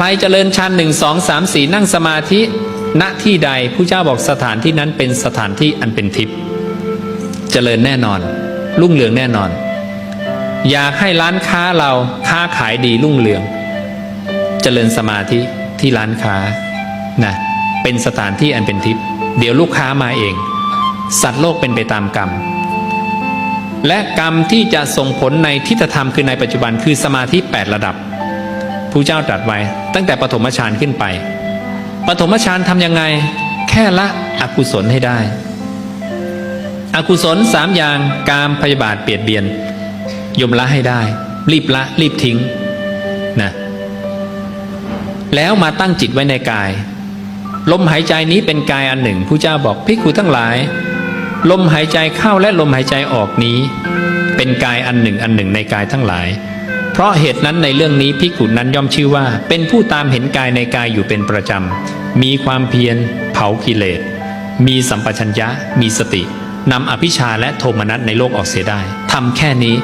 ใครเจริญฌานหนึ่งสองสามสี่นั่งสมาธิ ณที่ใดผู้เจ้าบอกสถานที่นั้นเป็นสถานที่อันเป็นทิพย์เจริญแน่นอน รุ่งเรืองแน่นอน อยากให้ร้านค้าเราค้าขายดีรุ่งเรือง เจริญสมาธิที่ร้านค้านะเป็นสถานที่อันเป็นทิพย์เดี๋ยวลูกค้ามาเอง สัตว์โลกเป็นไปตามกรรม และกรรมที่จะส่งผลในทิฏฐธรรมคือในปัจจุบันคือสมาธิ 8 ระดับ ผู้เจ้าตรัสไว้ ตั้งแต่ปฐมฌานขึ้นไป ปฐมฌานทำยังไง แค่ละอกุศลให้ได้ อกุศลสามอย่างกามพยาบาทเปลียดเบียนยมละให้ได้ รีบละรีบทิ้งนะแล้วมาตั้งจิตไว้ในกาย ลมหายใจนี้เป็นกายอันหนึ่งผู้เจ้าบอกพิกขุทั้งหลาย ลมหายใจเข้าและลมหายใจออกนี้ เป็นกายอันหนึ่งอันหนึ่งในกายทั้งหลาย เพราะเหตุนั้นในเรื่องนี้พิกขุนั้นย่อมชื่อว่า เป็นผู้ตามเห็นกายในกายอยู่เป็นประจำ มีความเพียร เผากิเลส มีสัมปชัญญะ มีสตินำอภิชาและโทมนัสในโลกออกเสียได้ทำแค่นี้